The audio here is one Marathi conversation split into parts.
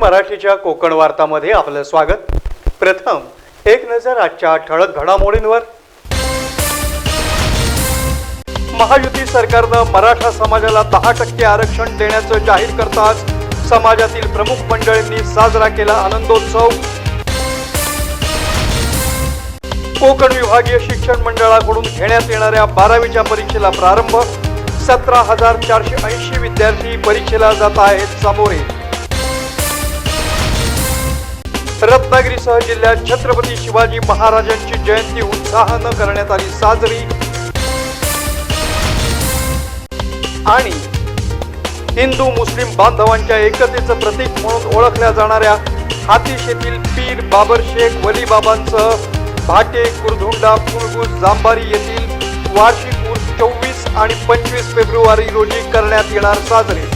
मराठीच्या कोकण वार्तामध्ये आपलं स्वागत. प्रथम एक नजर आजच्या ठळक घडामोडींवर. महायुती सरकारनं मराठा समाजाला दहा टक्के आरक्षण देण्याचं जाहीर करताच समाजातील प्रमुख मंडळींनी साजरा केला आनंदोत्सव. कोकण विभागीय शिक्षण मंडळाकडून घेण्यात येणाऱ्या बारावीच्या परीक्षेला प्रारंभ. सतरा हजार चारशे ऐंशी विद्यार्थी परीक्षेला जात आहेत सामोरे. रत्नागिरीसह जिल्ह्यात छत्रपती शिवाजी महाराजांची जयंती उत्साहानं करण्यात आली साजरी. आणि हिंदू मुस्लिम बांधवांच्या एकतेचं प्रतीक म्हणून ओळखल्या जाणाऱ्या हातीशेतील पीर बाबर शेख वली बाबांसह भाटे कुरधुंडा फुलगुस जांबारी येथील वार्षिक उर्स चोवीस आणि पंचवीस फेब्रुवारी रोजी करण्यात येणार साजरे.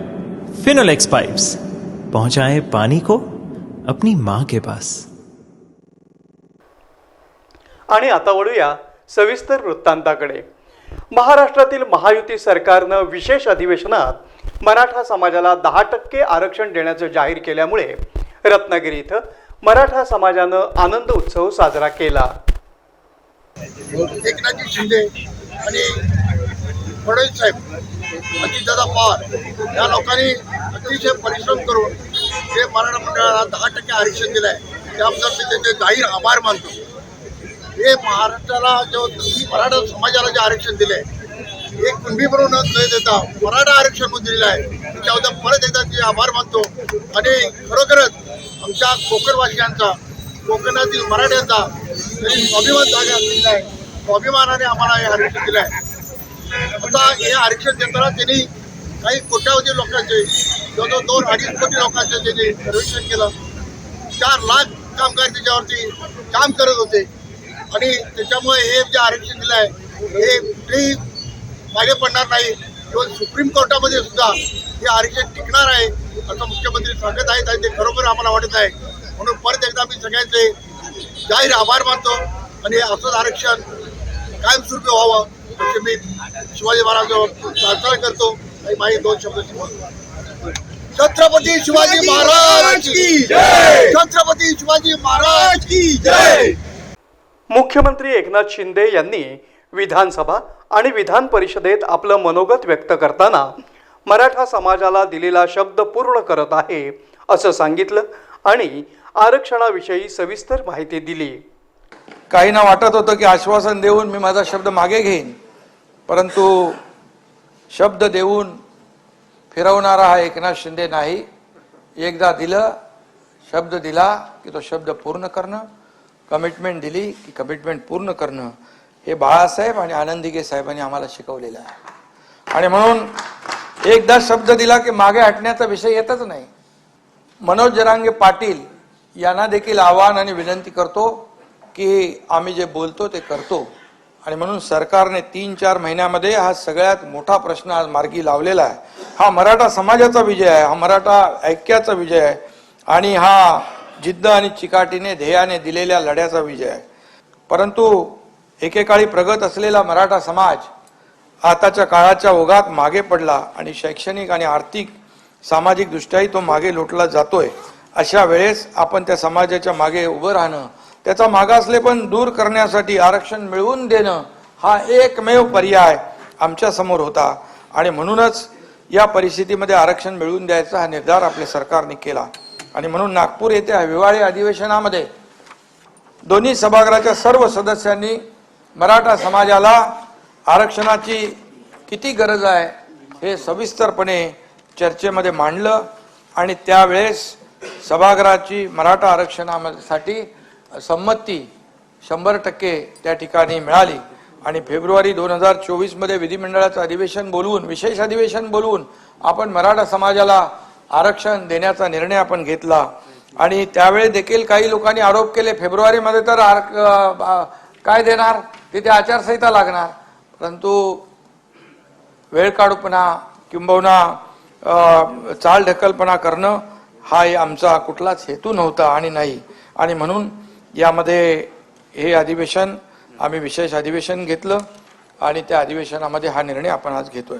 फिनोलेक्स पाइप्स पहुंचाए पानी को अपनी माँ के पास। आणि आता वळूया सविस्तर वृत्तांताकडे. महाराष्ट्रातील महायुती सरकारनं विशेष अधिवेशनात मराठा समाजाला दहा टक्के आरक्षण देण्याचं जाहीर केल्यामुळे रत्नागिरी इथं मराठा समाजानं आनंद उत्सव साजरा केला. एकनाथजी शिंदे आणि फडणवीस साहेब. अजितदादा पवार या लोकांनी अतिशय परिश्रम करून जे मराठा मंडळाला दहा टक्के आरक्षण दिलं आहे त्याबद्दल मी त्यांचे जाहीर आभार मानतो. हे महाराष्ट्राला जो मराठा समाजाला जे आरक्षण दिलं आहे एक कुणबी म्हणून न देता मराठा आरक्षण म्हणून दिलेलं आहे. त्याबद्दल परत एकदा ते आभार मानतो. आणि खरोखरच आमच्या कोकणवासियांचा कोकणातील मराठ्यांचा अभिमान स्वाभिमान जागा दिलेला आहे स्वाभिमानाने आम्हाला हे आरक्षण दिलं आहे आता हे आरक्षण देताना त्यांनी काही कोट्यावधी लोकांचे जवळजवळ दोन अडीच कोटी लोकांचं त्यांनी सर्वेक्षण केलं. चार लाख कामगार त्याच्यावरती काम करत होते. आणि त्याच्यामुळे हे जे आरक्षण दिलं आहे हे कुठेही मागे पडणार नाही. किंवा सुप्रीम कोर्टामध्ये सुद्धा हे आरक्षण टिकणार आहे असं मुख्यमंत्री सांगत आहेत आणि ते खरोखर आम्हाला वाटत आहे. म्हणून परत एकदा मी सगळ्यांचे जाहीर आभार मानतो आणि असंच आरक्षण कायमस्वरूपी व्हावं. मी शिवाजी महाराजांवर प्रार्थना करतो आणि माझे दोन शब्द बोलतो. छत्रपती शिवाजी महाराज की छत्रपती शिवाजी महाराज की जय। मुख्यमंत्री एकनाथ शिंदे यांनी विधानसभा आणि विधान परिषदेत आपलं मनोगत व्यक्त करताना मराठा समाजाला दिलेला शब्द पूर्ण करत आहे असं सांगितलं आणि आरक्षणाविषयी सविस्तर माहिती दिली. काहींना वाटत होतं की आश्वासन देऊन मी माझा शब्द मागे घेईन. परंतु शब्द देऊन फिरवणारा हा एकनाथ शिंदे नाही. एकदा दिलं शब्द दिला की तो शब्द पूर्ण करणं कमिटमेंट दिली की कमिटमेंट पूर्ण करणं. हे बाळासाहेब आणि आनंदिगे साहेबांनी आम्हाला शिकवलेलं आहे. आणि म्हणून एकदा शब्द दिला की मागे हटण्याचा विषय येतच नाही. मनोज जरांगे पाटील यांना देखील आव्हान आणि विनंती करतो की आम्ही जे बोलतो ते करतो. आणि म्हणून सरकारने तीन चार महिन्यामध्ये हा सगळ्यात मोठा प्रश्न आज मार्गी लावलेला आहे. हा मराठा समाजाचा विजय आहे हा मराठा ऐक्याचा विजय आहे आणि हा जिद्द आणि चिकाटीने ध्येयाने दिलेल्या लढ्याचा विजय आहे. परंतु एकेकाळी प्रगत असलेला मराठा समाज आताच्या काळाच्या ओघात मागे पडला आणि शैक्षणिक आणि आर्थिक सामाजिक दृष्ट्याही तो मागे लोटला जातोय. अशा वेळेस आपण त्या समाजाच्या मागे उभं राहणं त्याचा मागासले पण दूर करण्यासाठी आरक्षण मिळवून देणं हा एकमेव पर्याय आमच्यासमोर होता. आणि म्हणूनच या परिस्थितीमध्ये आरक्षण मिळवून द्यायचा हा निर्धार आपल्या सरकारने केला. आणि म्हणून नागपूर येथे हिवाळी अधिवेशनामध्ये दोन्ही सभागृहाच्या सर्व सदस्यांनी मराठा समाजाला आरक्षणाची किती गरज आहे हे सविस्तरपणे चर्चेमध्ये मांडलं. आणि त्यावेळेस सभागृहाची मराठा आरक्षणासाठी संमती शंभर टक्के त्या ठिकाणी मिळाली. आणि फेब्रुवारी दोन हजार चोवीसमध्ये विधिमंडळाचं अधिवेशन बोलवून विशेष अधिवेशन बोलवून आपण मराठा समाजाला आरक्षण देण्याचा निर्णय आपण घेतला. आणि त्यावेळी देखील काही लोकांनी आरोप केले फेब्रुवारीमध्ये तर आर- काय देणार? तिथे आचारसंहिता लागणार. परंतु वेळ काढूपणा किंबहुना चाल ढकलपणा करणं हा आमचा कुठलाच हेतू नव्हता आणि नाही. आणि म्हणून यामध्ये हे अधिवेशन आम्ही विशेष अधिवेशन घेतलं आणि त्या अधिवेशनामध्ये हा निर्णय आपण आज घेतोय.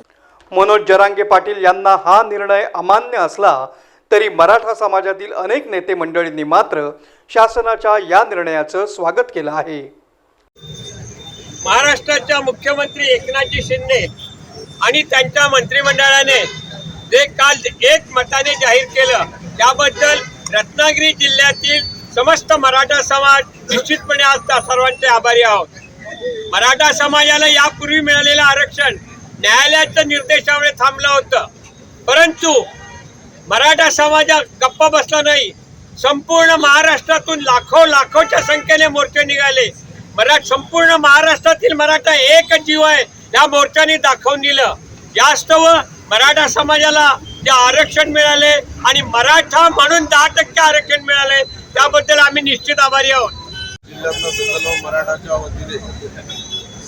मनोज जरांगे पाटील यांना हा निर्णय अमान्य असला तरी मराठा समाजातील अनेक नेते मंडळींनी मात्र शासनाच्या या निर्णयाचं स्वागत केलं आहे. महाराष्ट्राच्या मुख्यमंत्री एकनाथजी शिंदे आणि त्यांच्या मंत्रिमंडळाने जे काल एक मताने जाहीर केलं त्याबद्दल रत्नागिरी जिल्ह्यातील समस्त मराठा समाज निश्चितपणे आज त्या सर्वांचे आभारी आहोत. मराठा समाजाला यापूर्वी मिळालेलं आरक्षण न्यायालयाच्या निर्देशामुळे थांबलं होतं. परंतु मराठा समाजा गप्पा बसला नाही. संपूर्ण महाराष्ट्रातून लाखो लाखोच्या संख्येने मोर्चे निघाले. मरा संपूर्ण महाराष्ट्रातील मराठा एक जीव आहे. या मोर्चाने दाखवून दिलं. यास्तव मराठा समाजाला जे आरक्षण मिळाले आणि मराठा म्हणून दहा टक्के आरक्षण मिळाले त्याबद्दल आम्ही निश्चित आभारी आहोत. जिल्ह्यातलं मराठाच्या वतीने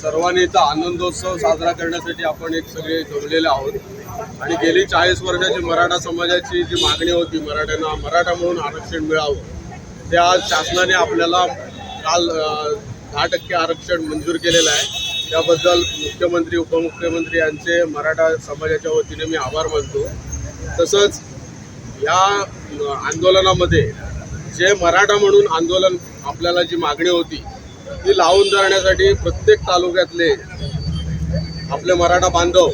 सर्वांनी आनंदोत्सव साजरा करण्यासाठी आपण एक सगळे जमलेले आहोत. आणि गेली चाळीस वर्षाची मराठा समाजाची जी मागणी होती मराठ्यांना मराठा म्हणून आरक्षण मिळावं ते आज शासनाने आपल्याला काल दहा टक्के आरक्षण मंजूर केलेलं आहे. त्याबद्दल मुख्यमंत्री उपमुख्यमंत्री यांचे मराठा समाजाच्या वतीने मी आभार मानतो. तसंच या आंदोलनामध्ये जे मराठा म्हणून आंदोलन आपल्याला जी मागणी होती ती लावून धरण्यासाठी प्रत्येक तालुक्यातले आपले मराठा बांधव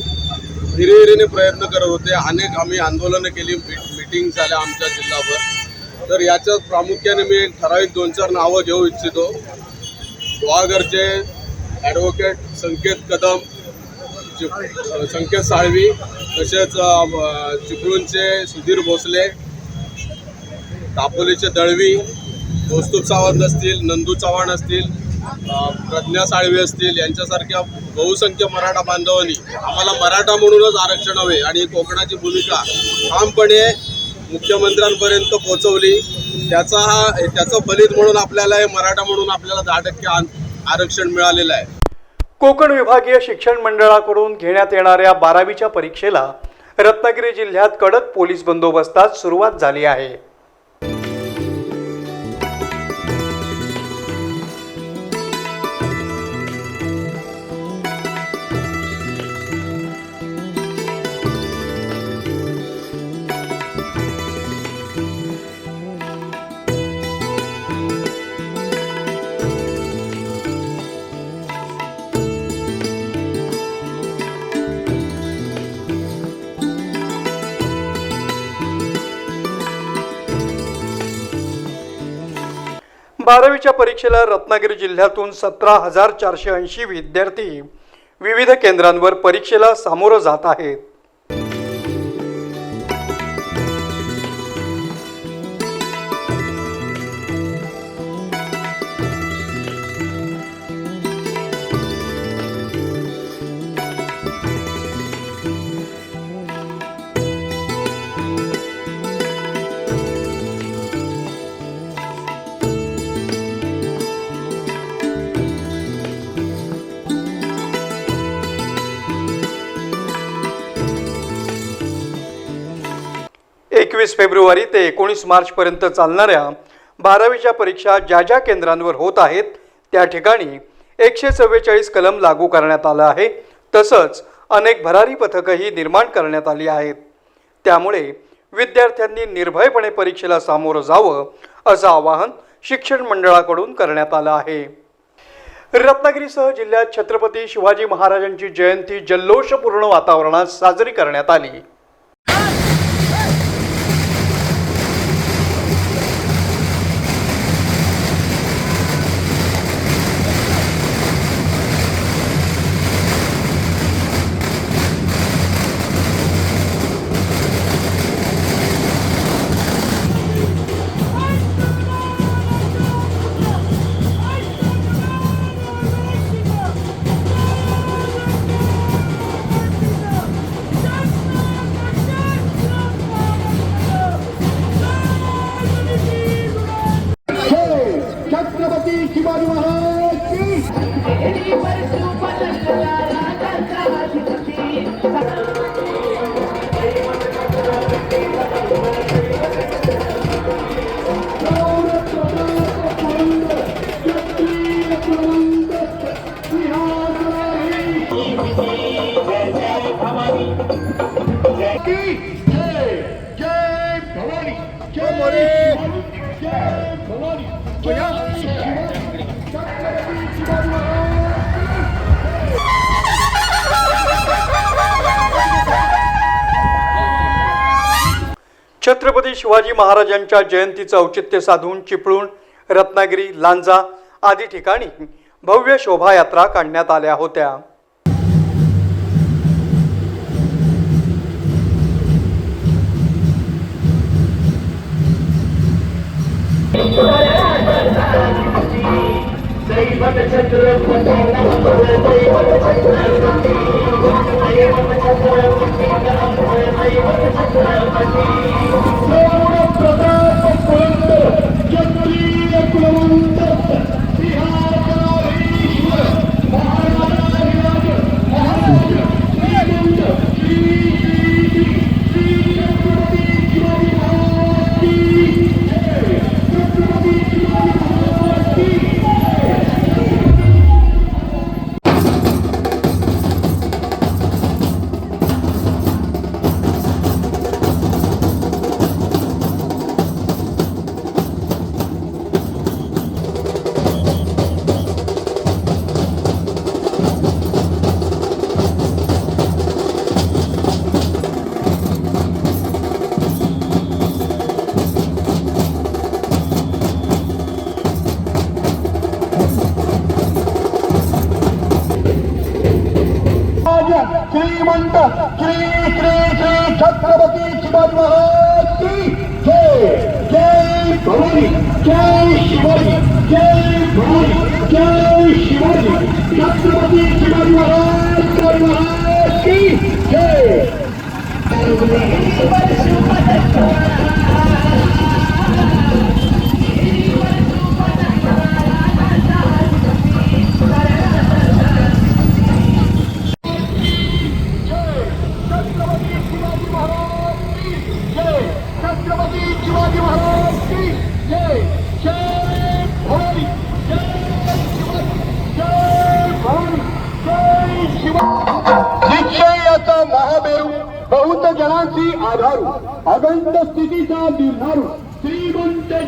हिरिहिरीने प्रयत्न करत होते. अनेक आम्ही आंदोलनं केली मिटिंग झाल्या आमच्या जिल्हाभर. तर याच्यात प्रामुख्याने मी एक ठराविक दोन चार नावं घेऊ इच्छितो. गुहागरचे ॲडव्होकेट संकेत कदम संकेत साळवी तसेच चिपळूणचे सुधीर भोसले दापोलीचे दळवी कौस्तुभ सावंत असतील नंदू चव्हाण असतील प्रज्ञा साळवी असतील यांच्यासारख्या बहुसंख्य मराठा बांधवांनी आम्हाला मराठा म्हणूनच आरक्षण हवे आणि कोकणाची भूमिका ठामपणे मुख्यमंत्र्यांपर्यंत पोहोचवली. त्याचा हा त्याचं फलित म्हणून आपल्याला हे मराठा म्हणून आपल्याला दहा टक्के आरक्षण मिळालेलं आहे. कोकण विभागीय शिक्षण मंडळाकडून घेण्यात येणाऱ्या बारावीच्या परीक्षेला रत्नागिरी जिल्ह्यात कडक पोलीस बंदोबस्तात सुरुवात झाली आहे. बारावीच्या परीक्षेला रत्नागिरी जिल्ह्यातून सतरा हजार चारशे ऐंशी विद्यार्थी विविध केंद्रांवर परीक्षेला सामोरं जात आहेत. एकवीस फेब्रुवारी ते एकोणीस मार्चपर्यंत चालणाऱ्या बारावीच्या परीक्षा ज्या ज्या केंद्रांवर होत आहेत त्या ठिकाणी एकशे चव्वेचाळीस कलम लागू करण्यात आलं आहे. तसंच अनेक भरारी पथकंही निर्माण करण्यात आली आहेत. त्यामुळे विद्यार्थ्यांनी निर्भयपणे परीक्षेला सामोरं जावं असं आवाहन शिक्षण मंडळाकडून करण्यात आलं आहे. रत्नागिरीसह जिल्ह्यात छत्रपती शिवाजी महाराजांची जयंती जल्लोषपूर्ण वातावरणात साजरी करण्यात आली. छत्रपती शिवाजी महाराजांच्या जयंतीचं औचित्य साधून चिपळूण रत्नागिरी लांजा आदी ठिकाणी भव्य शोभायात्रा काढण्यात आल्या होत्या श्रीमंत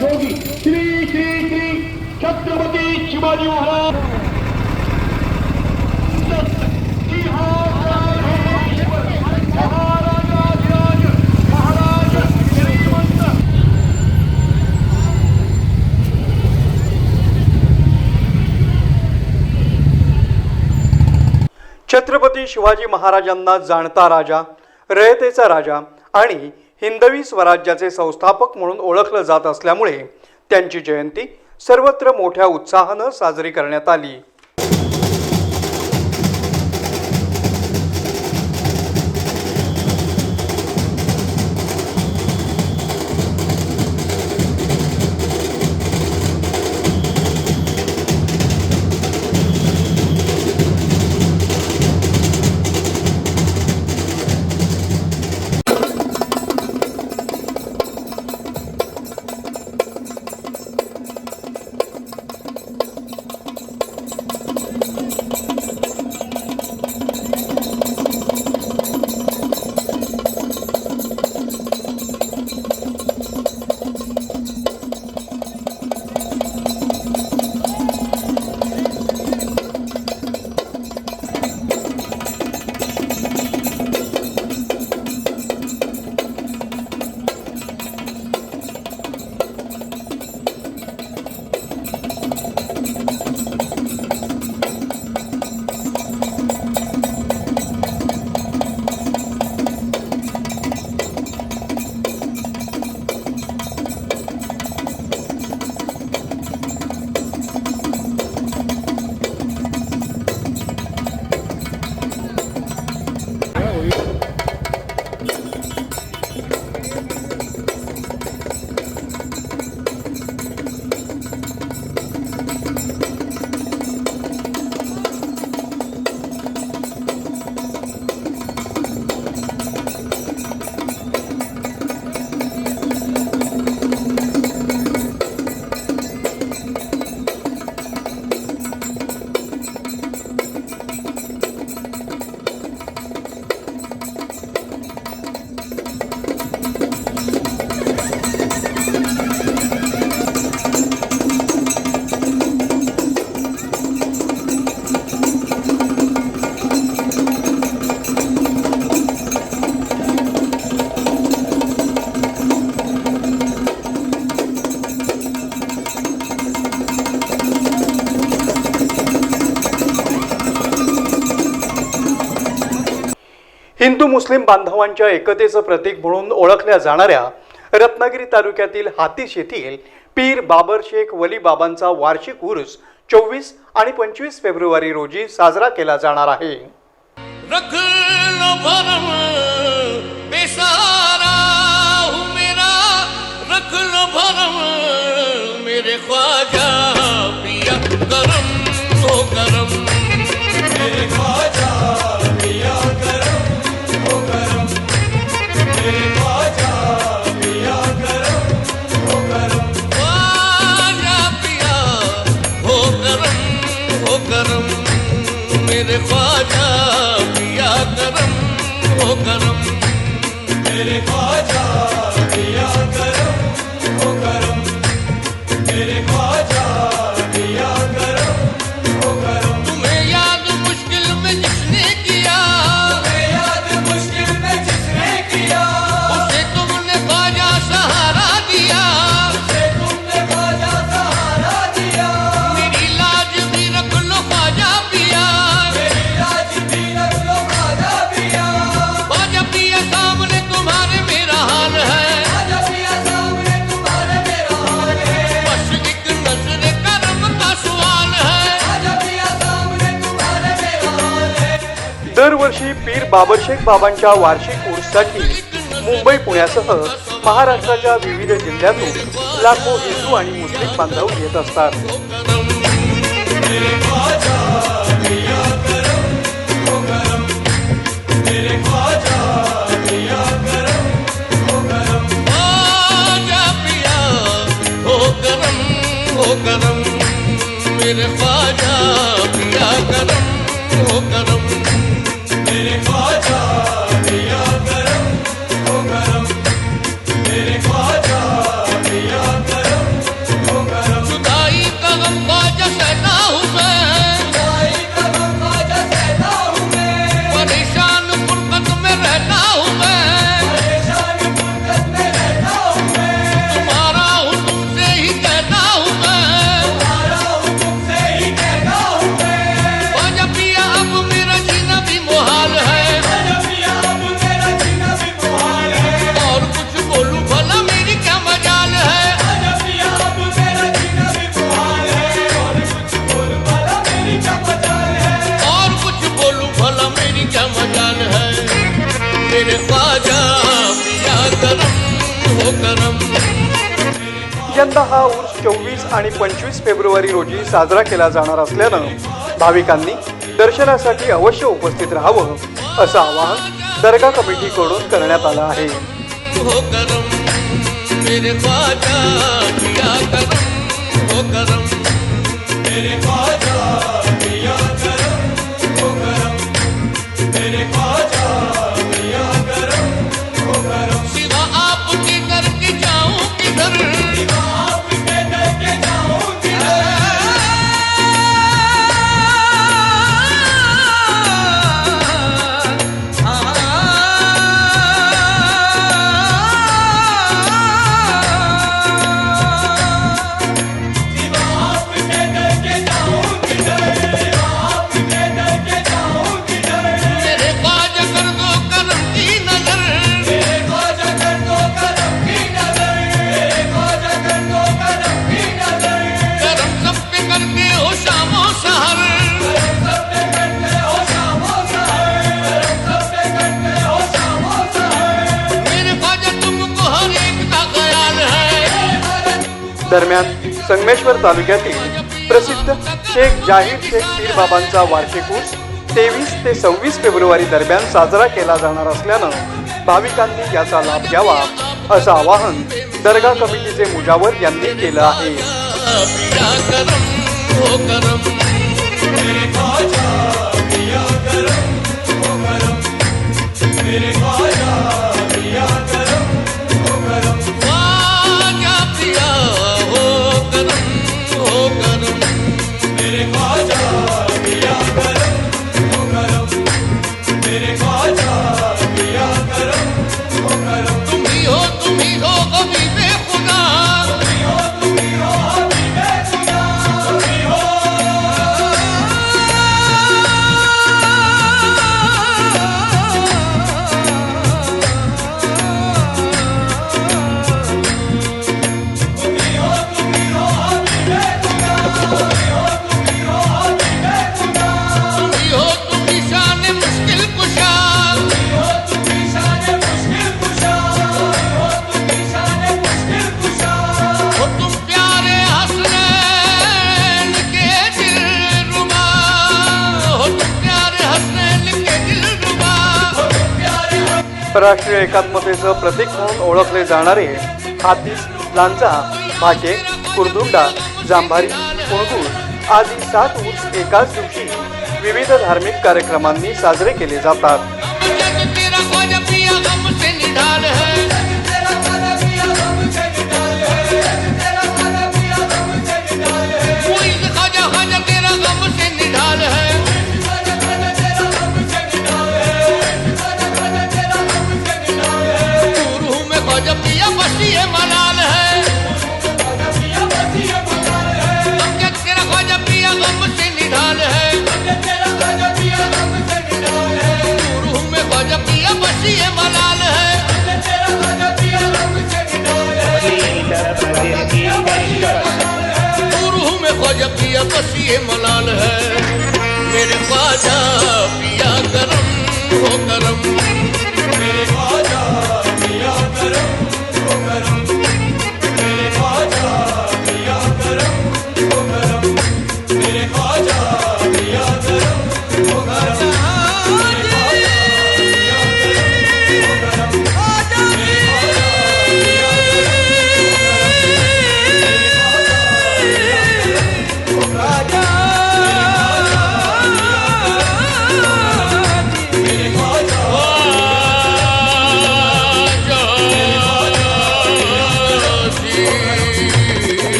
योगी श्री श्री श्री छत्रपती शिवाजी महाराज. छत्रपती शिवाजी महाराजांना जाणता राजा रयतेचा राजा आणि हिंदवी स्वराज्याचे संस्थापक म्हणून ओळखलं जात असल्यामुळे त्यांची जयंती सर्वत्र मोठ्या उत्साहानं साजरी करण्यात आली. हिंदू मुस्लिम बांधवांच्या एकतेचं प्रतीक म्हणून ओळखल्या जाणाऱ्या रत्नागिरी तालुक्यातील हातीश येथील पीर बाबर शेख वली बाबांचा वार्षिक उरुस चोवीस आणि पंचवीस फेब्रुवारी रोजी साजरा केला जाणार आहे. मेरे ख्वाजा किया करम ओ करम। मेरे बाबरशेख बाबांच्या वार्षिक उर्सासाठी मुंबई पुण्यासह महाराष्ट्राच्या विविध जिल्ह्यातून लाखो हिंदू आणि मुस्लिम बांधव येत असतात. मेरे ख्वाजा पिया करम। पहिल्यांदा हा उर्स चोवीस आणि पंचवीस फेब्रुवारी रोजी साजरा केला जाणार असल्यानं भाविकांनी दर्शनासाठी अवश्य उपस्थित राहावं असं आवाहन दर्गा कमिटीकडून करण्यात आलं आहे. दरम्यान संगमेश्वर तालुक्यातील प्रसिद्ध शेख जाहीर शेख पीर बाबांचा वार्षिक कोर्स तेवीस ते सव्वीस फेब्रुवारी दरम्यान साजरा केला जाणार असल्यानं भाविकांनी याचा लाभ घ्यावा असं आवाहन दर्गा कमिटीचे मुजावर यांनी केलं आहे. राष्ट्रीय एकात्मतेचं प्रतीक म्हणून ओळखले जाणारे हातीस लांजा भाटे कुरदुंडा जांभारी कुणगूळ आदी सात ऊस एकाच दिवशी विविध धार्मिक कार्यक्रमांनी साजरे केले जातात. पिया मलाल है। ख्वाजा पिया बसी है मलाल है। मेरे ख्वाजा पिया करम हो करम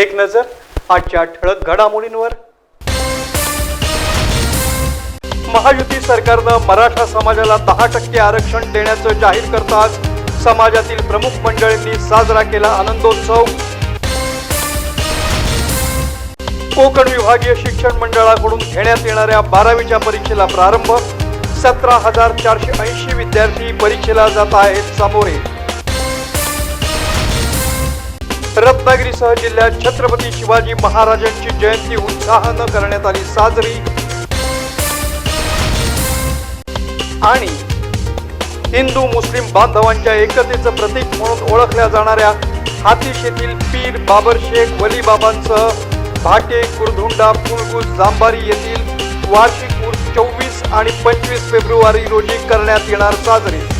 एक नजर आजच्या ठळक घडामोडींवर. महायुती सरकारनं मराठा समाजाला दहा टक्के आरक्षण देण्याचं जाहीर करताच समाजातील प्रमुख मंडळींनी साजरा केला आनंदोत्सव. कोकण विभागीय शिक्षण मंडळाकडून घेण्यात येणाऱ्या बारावीच्या परीक्षेला प्रारंभ. सतरा हजार चारशे ऐंशी विद्यार्थी परीक्षेला जात आहेत सामोरे. रत्नागिरीसह जिल्ह्यात छत्रपती शिवाजी महाराजांची जयंती उत्साहानं करण्यात आली साजरी. आणि हिंदू मुस्लिम बांधवांच्या एकतेचं प्रतीक म्हणून ओळखल्या जाणाऱ्या हातीश येथील पीर बाबर शेख वलीबाबांसह भाटे कुरधुंडा पुलगुज जांबारी येथील वार्षिक उर्स चोवीस आणि पंचवीस फेब्रुवारी रोजी करण्यात येणार साजरी.